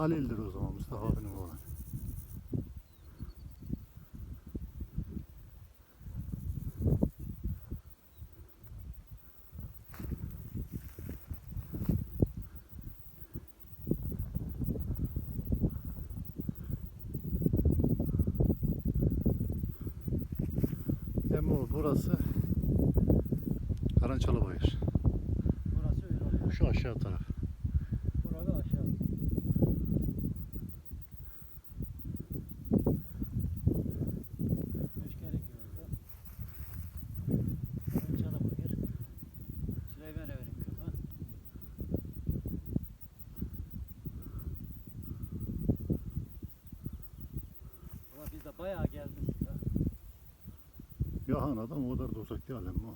Halil'dir o zaman Mustafa abinin oğlan. Emo burası Karançalı Bayır. Burası öyle. Şu aşağı taraf. Bayağı geldik. ya. Yahan adam o kadar da uzak değil ama.